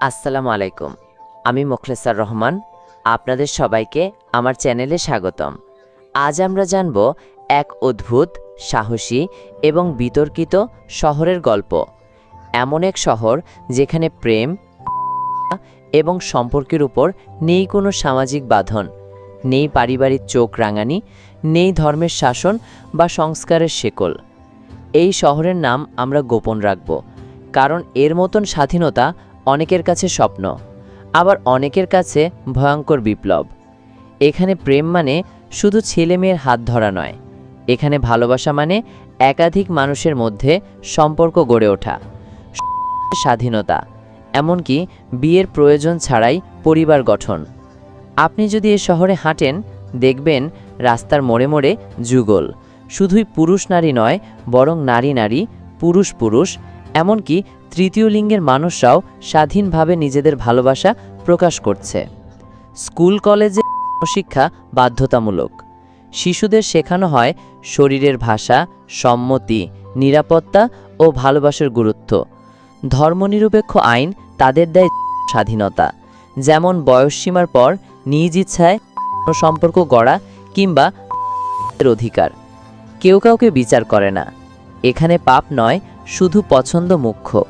আসসালামু আলাইকুম। আমি মোখলেসার রহমান, আপনাদের সবাইকে আমার চ্যানেলে স্বাগতম। আজ আমরা জানব এক অদ্ভুত, সাহসী এবং বিতর্কিত শহরের গল্প। এমন এক শহর যেখানে প্রেম এবং সম্পর্কের উপর নেই কোনো সামাজিক বাঁধন, নেই পারিবারিক চোখ রাঙানি, নেই ধর্মের শাসন বা সংস্কারের শেকল। এই শহরের নাম আমরা গোপন রাখব, কারণ এর মতন স্বাধীনতা অনেকের কাছে স্বপ্ন, আবার অনেকের কাছে ভয়ঙ্কর বিপ্লব। এখানে প্রেম মানে শুধু ছেলে মেয়ের হাত ধরা নয়, এখানে ভালোবাসা মানে একাধিক মানুষের মধ্যে সম্পর্ক গড়ে ওঠা, স্বাধীনতা, এমনকি বিয়ের প্রয়োজন ছাড়াই পরিবার গঠন। আপনি যদি এ শহরে হাঁটেন, দেখবেন রাস্তার মোড়ে মোড়ে যুগল। শুধুই পুরুষ নারী নয়, বরং নারী নারী, পুরুষ পুরুষ এমনকি তৃতীয় লিঙ্গের মানুষরাও স্বাধীনভাবে নিজেদের ভালোবাসা প্রকাশ করছে। স্কুল, কলেজে শিক্ষা বাধ্যতামূলক। শিশুদের শেখানো হয় শরীরের ভাষা, সম্মতি, নিরাপত্তা ও ভালোবাসার গুরুত্ব। ধর্মনিরপেক্ষ আইন তাদের দেয় স্বাধীনতা। যেমন বয়সসীমার পর নিজ ইচ্ছায় সম্পর্ক গড়া কিংবা অধিকার। কেউ কাউকে বিচার করে না। এখানে পাপ নয় শুধু পছন্দ মুখ্য।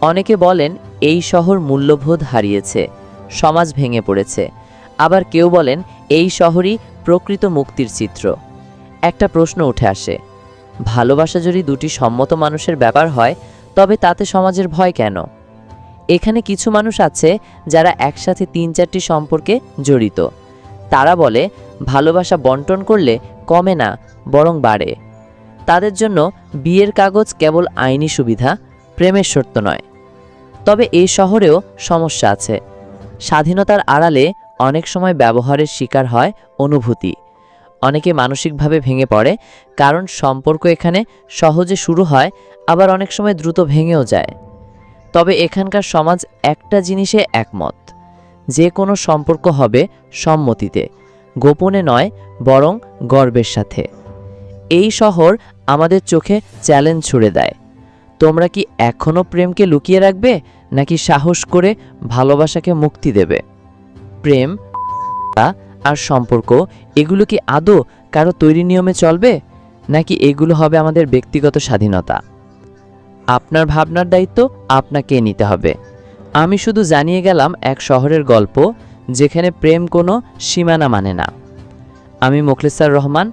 অনেকে বলেন, এই শহর মূল্যবোধ হারিয়েছে, সমাজ ভেঙে পড়েছে। আবার কেউ বলেন, এই শহরই প্রকৃত মুক্তির চিত্র। একটা প্রশ্ন উঠে আসে, ভালোবাসা যদি দুটি সম্মত মানুষের ব্যাপার হয়, তবে তাতে সমাজের ভয় কেন? এখানে কিছু মানুষ আছে, যারা একসাথে তিন চারটি সম্পর্কে জড়িত। তারা বলে, ভালোবাসা বন্টন করলে কমে না, বরং বাড়ে। তাদের জন্য বিয়ের কাগজ কেবল আইনি সুবিধা, প্রেমের শর্ত নয়। তবে এই শহরেও সমস্যা আছে। স্বাধীনতার আড়ালে অনেক সময় ব্যবহারের শিকার হয় অনুভূতি। অনেকে মানসিকভাবে ভেঙে পড়ে, কারণ সম্পর্ক এখানে সহজে শুরু হয়, আবার অনেক সময় দ্রুত ভেঙেও যায়। তবে এখানকার সমাজ একটা জিনিসে একমত। যে কোনো সম্পর্ক হবে সম্মতিতে, গোপনে নয়, বরং গর্বের সাথে। এই শহর আমাদের চোখে চ্যালেঞ্জ ছুড়ে দেয়। তোমরা কি এখনও প্রেমকে লুকিয়ে রাখবে, নাকি সাহস করে ভালোবাসাকে মুক্তি দেবে? প্রেম আর সম্পর্ক, এগুলো কি আদৌ কারও তৈরি নিয়মে চলবে, নাকি এগুলো হবে আমাদের ব্যক্তিগত স্বাধীনতা? আপনার ভাবনার দায়িত্ব আপনাকে নিতে হবে। আমি শুধু জানিয়ে গেলাম এক শহরের গল্প, যেখানে প্রেম কোনো সীমানা মানে না। আমি মোখলেসার রহমান